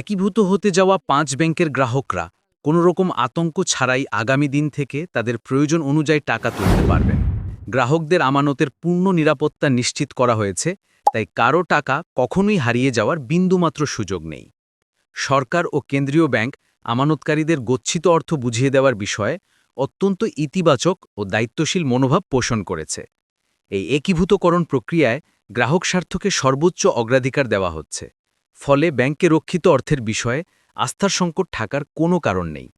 একীভূত হতে যাওয়া পাঁচ ব্যাংকের গ্রাহকরা কোনো রকম আতঙ্ক ছাড়াই আগামী দিন থেকে তাদের প্রয়োজন অনুযায়ী টাকা তুলতে পারবেন। গ্রাহকদের আমানতের পূর্ণ নিরাপত্তা নিশ্চিত করা হয়েছে, তাই কারও টাকা কখনোই হারিয়ে যাওয়ার বিন্দুমাত্র সুযোগ নেই। সরকার ও কেন্দ্রীয় ব্যাংক আমানতকারীদের গচ্ছিত অর্থ বুঝিয়ে দেওয়ার বিষয়ে অত্যন্ত ইতিবাচক ও দায়িত্বশীল মনোভাব পোষণ করেছে। এই একীভূতকরণ প্রক্রিয়ায় গ্রাহক স্বার্থকে সর্বোচ্চ অগ্রাধিকার দেওয়া হচ্ছে। ফলে ব্যাংকে রক্ষিত অর্থের বিষয়ে আস্থার সংকট থাকার কোনো কারণ নেই।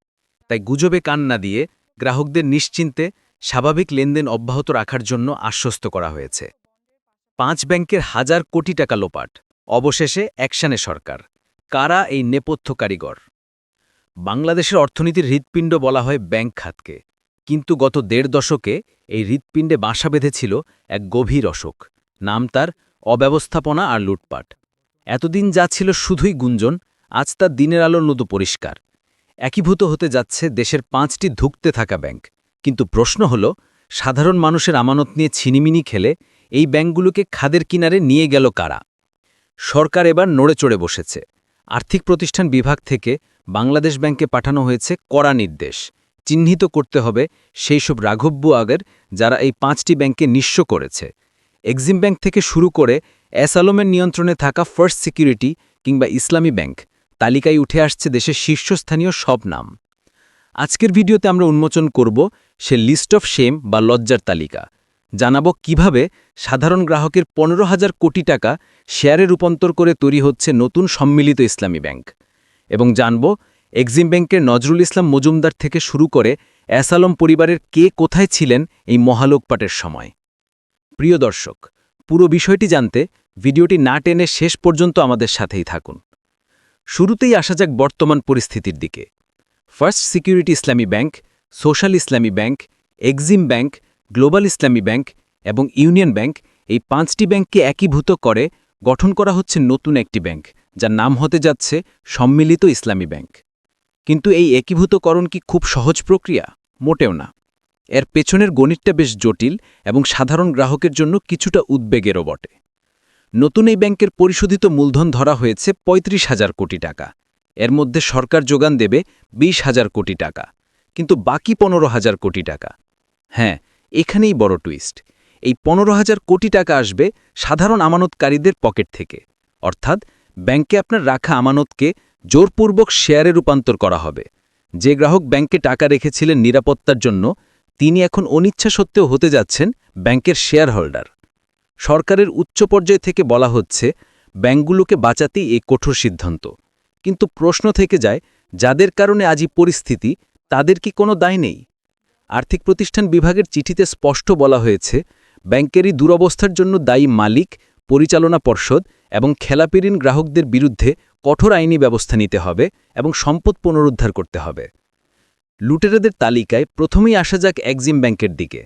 তাই গুজবে কান না দিয়ে গ্রাহকদের নিশ্চিন্তে স্বাভাবিক লেনদেন অব্যাহত রাখার জন্য আশ্বস্ত করা হয়েছে। পাঁচ ব্যাংকের হাজার কোটি টাকা লোপাট, অবশেষে অ্যাকশানে সরকার। কারা এই নেপথ্য কারিগর? বাংলাদেশের অর্থনীতির হৃৎপিণ্ড বলা হয় ব্যাংক খাতকে। কিন্তু গত দেড় দশকে এই হৃৎপিণ্ডে বাসা বেঁধেছিল এক গভীর অসুখ নাম তার অব্যবস্থাপনা আর লুটপাট। এতদিন যা ছিল শুধুই গুঞ্জন, আজ তার দিনের আলোর মতো পরিষ্কার। একীভূত হতে যাচ্ছে দেশের পাঁচটি ধুঁকতে থাকা ব্যাংক। কিন্তু প্রশ্ন হল, সাধারণ মানুষের আমানত নিয়ে ছিনিমিনি খেলে এই ব্যাংকগুলোকে খাদের কিনারে নিয়ে গেল কারা? সরকার এবার নড়ে চড়ে বসেছে। আর্থিক প্রতিষ্ঠান বিভাগ থেকে বাংলাদেশ ব্যাংকে পাঠানো হয়েছে কড়া নির্দেশ। চিহ্নিত করতে হবে সেই সব রাঘব্য আগের যারা এই পাঁচটি ব্যাংকে নিঃস্ব করেছে। এক্সিম ব্যাংক থেকে শুরু করে এস আলমের নিয়ন্ত্রণে থাকা ফার্স্ট সিকিউরিটি কিংবা ইসলামী ব্যাংক। তালিকায় উঠে আসছে দেশের শীর্ষস্থানীয় সব নাম। আজকের ভিডিওতে আমরা উন্মোচন করব সে লিস্ট অফ শেম বা লজ্জার তালিকা। জানাব কীভাবে সাধারণ গ্রাহকের পনেরো হাজার কোটি টাকা শেয়ারে রূপান্তর করে তৈরি হচ্ছে নতুন সম্মিলিত ইসলামী ব্যাংক। এবং জানব এক্সিম ব্যাংকের নজরুল ইসলাম মজুমদার থেকে শুরু করে অ্যাসালম পরিবারের কে কোথায় ছিলেন এই মহালোকপাটের সময়। প্রিয় দর্শক, পুরো বিষয়টি জানতে ভিডিওটি না টেনে শেষ পর্যন্ত আমাদের সাথেই থাকুন। শুরুতেই আসা যাক বর্তমান পরিস্থিতির দিকে। First security Islami bank, social Islami bank, EXIM bank, global Islami bank এবং ইউনিয়ন ব্যাংক এই পাঁচটি ব্যাংককে একীভূত করে গঠন করা হচ্ছে নতুন একটি ব্যাংক, যার নাম হতে যাচ্ছে সম্মিলিত ইসলামী ব্যাংক। কিন্তু এই একীভূতকরণ কি খুব সহজ প্রক্রিয়া? মোটেও না। এর পেছনের গণিতটা বেশ জটিল এবং সাধারণ গ্রাহকের জন্য কিছুটা উদ্বেগেরও বটে। নতুন এই ব্যাংকের পরিশোধিত মূলধন ধরা হয়েছে ৩৫ হাজার কোটি টাকা। এর মধ্যে সরকার যোগান দেবে ২০ হাজার কোটি টাকা, কিন্তু বাকি পনেরো হাজার কোটি টাকা। হ্যাঁ এখানেই বড় টুইস্ট। এই পনেরো হাজার কোটি টাকা আসবে সাধারণ আমানতকারীদের পকেট থেকে। অর্থাৎ ব্যাংকে আপনার রাখা আমানতকে জোরপূর্বক শেয়ারে রূপান্তর করা হবে। যে গ্রাহক ব্যাংকে টাকা রেখেছিলেন নিরাপত্তার জন্য তিনি এখন অনিচ্ছা সত্ত্বেও হতে যাচ্ছেন ব্যাংকের শেয়ার হোল্ডার সরকারের উচ্চ পর্যায় থেকে বলা হচ্ছে, ব্যাংকগুলোকে বাঁচাতেই এই কঠোর সিদ্ধান্ত। কিন্তু প্রশ্ন থেকে যায়, যাদের কারণে আজই পরিস্থিতি, তাদের কি কোনো দায় নেই? আর্থিক প্রতিষ্ঠান বিভাগের চিঠিতে স্পষ্ট বলা হয়েছে, ব্যাংকেরই দুরবস্থার জন্য দায়ী মালিক, পরিচালনা পর্ষদ এবং খেলাপিরিন গ্রাহকদের বিরুদ্ধে কঠোর আইনি ব্যবস্থা নিতে হবে এবং সম্পদ পুনরুদ্ধার করতে হবে। লুটেরাদের তালিকায় প্রথমেই আসা যাক এক্সিম ব্যাংকের দিকে।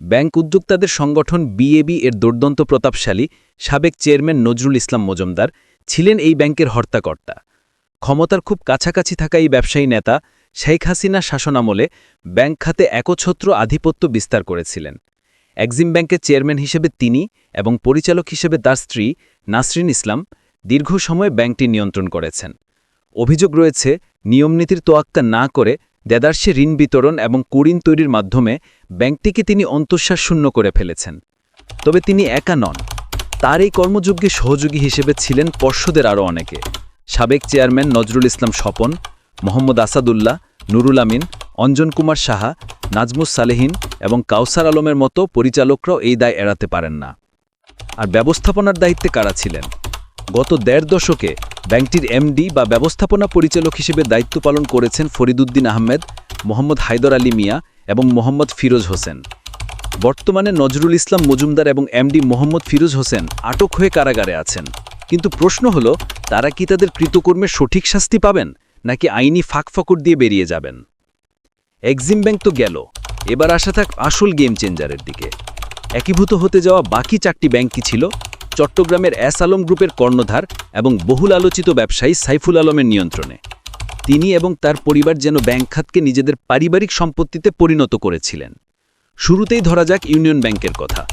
ব্যাংক উদ্যোক্তাদের সংগঠন বিএবি এর দুর্দন্ত প্রতাপশালী সাবেক চেয়ারম্যান নজরুল ইসলাম মজুমদার ছিলেন এই ব্যাংকের হর্তাকর্তা। ক্ষমতার খুব কাছাকাছি থাকা এই ব্যবসায়ী নেতা শেখ হাসিনা শাসনামলে ব্যাংক খাতে একছত্র আধিপত্য বিস্তার করেছিলেন। এক্সিম ব্যাংকের চেয়ারম্যান হিসেবে তিনি এবং পরিচালক হিসেবে তার স্ত্রী নাসরিন ইসলাম দীর্ঘ সময় ব্যাংকটি নিয়ন্ত্রণ করেছেন। অভিযোগ রয়েছে, নিয়মনীতির তোয়াক্কা না করে দেদার্সে ঋণ বিতরণ এবং কুড়িন তৈরির মাধ্যমে ব্যাংকটিকে তিনি অন্তঃশ্বাস শূন্য করে ফেলেছেন। তবে তিনি একা নন। তার এই কর্মযোগ্যে সহযোগী হিসেবে ছিলেন পর্ষদের আরও অনেকে। সাবেক চেয়ারম্যান নজরুল ইসলাম স্বপন, মোহাম্মদ আসাদুল্লাহ, নুরুল আমিন, অঞ্জন কুমার সাহা, নাজমুস সালেহিন এবং কাউসার আলমের মতো পরিচালকরাও এই দায় এড়াতে পারেন না। আর ব্যবস্থাপনার দায়িত্বে কারা ছিলেন? গত দেড় দশকে ব্যাংকটির এমডি বা ব্যবস্থাপনা পরিচালক হিসেবে দায়িত্ব পালন করেছেন ফরিদুদ্দিন আহমেদ, মোহাম্মদ হায়দর আলী মিয়া এবং মোহাম্মদ ফিরোজ হোসেন। বর্তমানে নজরুল ইসলাম মজুমদার এবং এমডি মোহাম্মদ ফিরোজ হোসেন আটক হয়ে কারাগারে আছেন। কিন্তু প্রশ্ন হল, তারা কি তাদের কৃতকর্মের সঠিক শাস্তি পাবেন, নাকি আইনি ফাঁকফকর দিয়ে বেরিয়ে যাবেন? এক্সিম ব্যাংক তো গেল, এবার আসা থাক আসল গেম চেঞ্জারের দিকে। একীভূত হতে যাওয়া বাকি চারটি ব্যাংক কি ছিল চট্টগ্রামের এস আলম গ্রুপের কর্ণধার এবং বহুল আলোচিত ব্যবসায়ী সাইফুল আলমের নিয়ন্ত্রণে। তিনি এবং তার পরিবার যেন ব্যাংক খাতকে নিজেদের পারিবারিক সম্পত্তিতে পরিণত করেছিলেন। শুরুতেই ধরা যাক ইউনিয়ন ব্যাংকের কথা।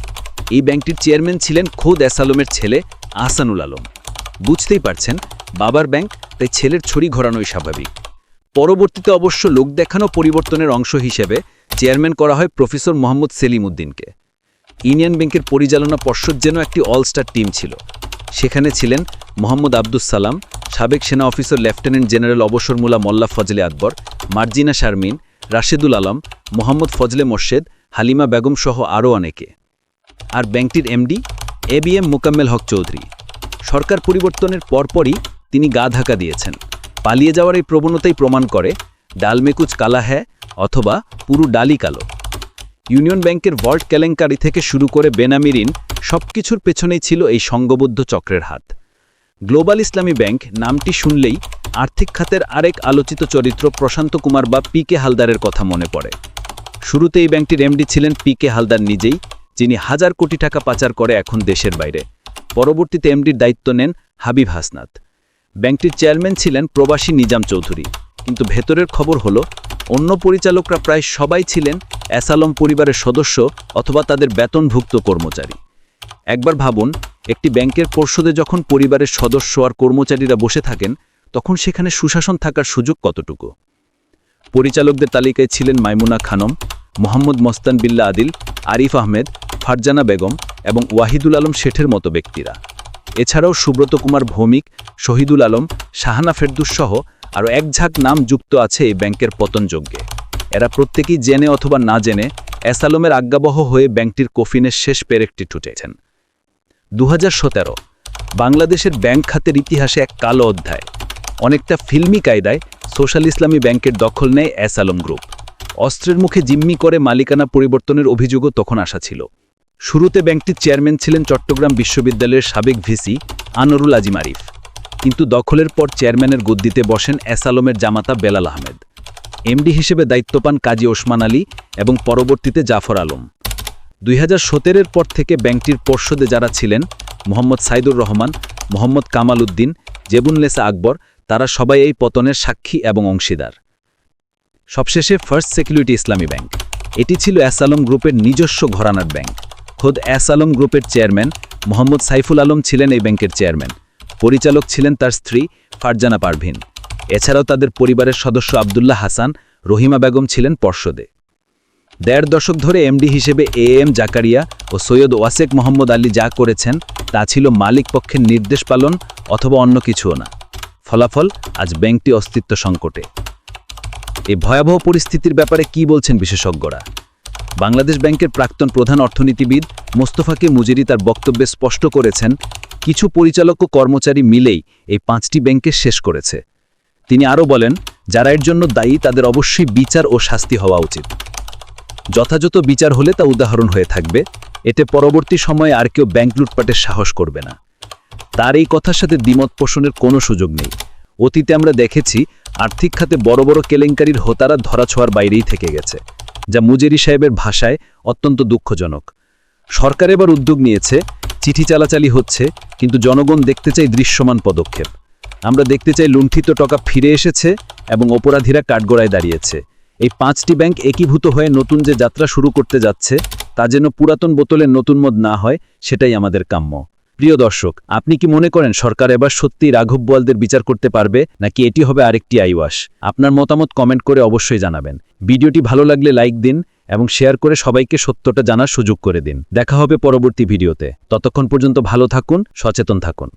এই ব্যাংকটির চেয়ারম্যান ছিলেন খোদ এস আলমের ছেলে আহসানুল আলম। বুঝতেই পারছেন, বাবার ব্যাংক, তাই ছেলের ছড়ি ঘোরানোই স্বাভাবিক। পরবর্তীতে অবশ্য লোক দেখানো পরিবর্তনের অংশ হিসেবে চেয়ারম্যান করা হয় প্রফেসর মোহাম্মদ সেলিম উদ্দিনকে। ইউনিয়ন ব্যাংকের পরিচালনা পর্ষদ যেন একটি অলস্টার টিম ছিল। সেখানে ছিলেন মোহাম্মদ আব্দুস সালাম, সাবেক সেনা অফিসার লেফটেন্যান্ট জেনারেল অবসরমুলা মোল্লা ফজলে আকবর, মার্জিনা শারমিন, রাশেদুল আলম, মোহাম্মদ ফজলে মোর্শেদ, হালিমা বেগম সহ আরও অনেকে। আর ব্যাংকটির MD A B M Mokammel Haque Chowdhury. সরকার পরিবর্তনের পরপরই তিনি গা ধাক্কা দিয়েছেন। পালিয়ে যাওয়ার এই প্রবণতাই প্রমাণ করে, ডালমেকুচ কালা হ্যাঁ অথবা পুরো ডালি কালো। ইউনিয়ন ব্যাংকের ভল্ট কেলেঙ্কারি থেকে শুরু করে বেনামি ঋণ সবকিছুর পেছনেই ছিল এই সংঘবদ্ধ চক্রের হাত। গ্লোবাল ইসলামী ব্যাংক নামটি শুনলেই আর্থিক খাতের আরেক আলোচিত চরিত্র প্রশান্ত কুমার বা পি কে হালদারের কথা মনে পড়ে। শুরুতে এই ব্যাংকটির এমডি ছিলেন পি কে হালদার নিজেই, যিনি হাজার কোটি টাকা পাচার করে এখন দেশের বাইরে। পরবর্তীতে এমডির দায়িত্ব নেন হাবিব হাসনাত। ব্যাংকটির চেয়ারম্যান ছিলেন প্রবাসী নিজাম চৌধুরী। কিন্তু ভেতরের খবর হলো, অন্য পরিচালকরা প্রায় সবাই ছিলেন অ্যাসালম পরিবারের সদস্য অথবা তাদের বেতনভুক্ত কর্মচারী। একবার ভাবুন, একটি ব্যাংকের পর্ষদে যখন পরিবারের সদস্য আর কর্মচারীরা বসে থাকেন, তখন সেখানে সুশাসন থাকার সুযোগ কতটুকু? পরিচালকদের তালিকায় ছিলেন মাইমুনা খানম, মোহাম্মদ মস্তান বিল্লা আদিল, আরিফ আহমেদ, ফারজানা বেগম এবং ওয়াহিদুল আলম শেঠের মতো ব্যক্তিরা। এছাড়াও সুব্রত কুমার ভৌমিক, শহীদুল আলম, শাহানা ফেরদুস সহ আরও এক ঝাঁক নাম যুক্ত আছে এই ব্যাংকের পতনযজ্ঞে এরা প্রত্যেকেই জেনে অথবা না জেনে অ্যাসালমের আজ্ঞাবহ হয়ে ব্যাংকটির কফিনের শেষ পেরেকটি টুটেছেন। দু বাংলাদেশের ব্যাংক খাতের ইতিহাসে এক কালো অধ্যায়। অনেকটা ফিল্মি কায়দায় সোশ্যাল ইসলামী ব্যাংকের দখল নেয় অ্যাসালম গ্রুপ। অস্ত্রের মুখে জিম্মি করে মালিকানা পরিবর্তনের অভিযোগও তখন আসা ছিল। শুরুতে ব্যাংকটির চেয়ারম্যান ছিলেন চট্টগ্রাম বিশ্ববিদ্যালয়ের সাবেক ভিসি আনোরুল আজিম আরিফ। কিন্তু দখলের পর চেয়ারম্যানের গদ্দিতে বসেন অ্যাসালমের জামাতা বেলাল আহমেদ। এমডি হিসেবে দায়িত্ব পান কাজী ওসমান আলী এবং পরবর্তীতে জাফর আলম। দুই হাজার পর থেকে ব্যাংকটির পর্ষদে যারা ছিলেন, মোহাম্মদ সাইদুর রহমান, মোহাম্মদ কামাল উদ্দিন, জেবুনলেসা আকবর, তারা সবাই এই পতনের সাক্ষী এবং অংশীদার। সবশেষে ফার্স্ট সিকিউরিটি ইসলামী ব্যাংক। এটি ছিল অ্যাসালম গ্রুপের নিজস্ব ঘরানার ব্যাংক। খোদ অ্যাসালম গ্রুপের চেয়ারম্যান মোহাম্মদ সাইফুল আলম ছিলেন এই ব্যাংকের চেয়ারম্যান। পরিচালক ছিলেন তার স্ত্রী ফারজানা পারভিন। এছাড়াও তাদের পরিবারের সদস্য আবদুল্লাহ হাসান, রহিমা বেগম ছিলেন পর্ষদে। দেড় দশক ধরে এমডি হিসেবে এ এম জাকারিয়া ও সৈয়দ ওয়াসেক মোহাম্মদ আলী যা করেছেন, তা ছিল মালিক পক্ষের নির্দেশ পালন অথবা অন্য কিছুও না। ফলাফল আজ ব্যাংকটি অস্তিত্ব সংকটে। এই ভয়াবহ পরিস্থিতির ব্যাপারে কি বলছেন বিশেষজ্ঞরা? বাংলাদেশ ব্যাংকের প্রাক্তন প্রধান অর্থনীতিবিদ মোস্তফাকে মুজেরি তার বক্তব্যে স্পষ্ট করেছেন, কিছু পরিচালক ও কর্মচারী মিলেই এই পাঁচটি ব্যাংকে শেষ করেছে। তিনি আরও বলেন, যারা এর জন্য দায়ী তাদের অবশ্যই বিচার ও শাস্তি হওয়া উচিত। যথাযথ বিচার হলে তা উদাহরণ হয়ে থাকবে, এতে পরবর্তী সময়ে আর কেউ ব্যাংক লুটপাটের সাহস করবে না। তার এই কথার সাথে দ্বিমত পোষণের কোনো সুযোগ নেই। অতীতে আমরা দেখেছি, আর্থিক খাতে বড় বড় কেলেঙ্কারির হোতারা ধরাছোঁয়ার বাইরেই থেকে গেছে। যা মুজেরি সাহেবের ভাষায় অত্যন্ত দুঃখজনক। সরকার এবার উদ্যোগ নিয়েছে, চিঠি চালাচালি হচ্ছে, কিন্তু জনগণ দেখতে চাই দৃশ্যমান পদক্ষেপ। আমরা দেখতে চাই লুণ্ঠিত টাকা ফিরে এসেছে এবং অপরাধীরা কাঠগড়ায় দাঁড়িয়েছে। এই পাঁচটি ব্যাংক একীভূত হয়ে নতুন যে যাত্রা শুরু করতে যাচ্ছে, তা যেন পুরাতন বোতলের নতুন মদ না হয়, সেটাই আমাদের কাম্য। প্রিয় দর্শক, আপনি কি মনে করেন সরকার এবার সত্যি রাঘব বোয়ালদের বিচার করতে পারবে, নাকি এটি হবে আরেকটি আইওয়াস? আপনার মতামত কমেন্ট করে অবশ্যই জানাবেন। ভিডিওটি ভালো লাগলে লাইক দিন এবং শেয়ার করে সবাইকে সত্যটা জানার সুযোগ করে দিন। দেখা হবে পরবর্তী ভিডিওতে। ততক্ষণ পর্যন্ত ভালো থাকুন, সচেতন থাকুন।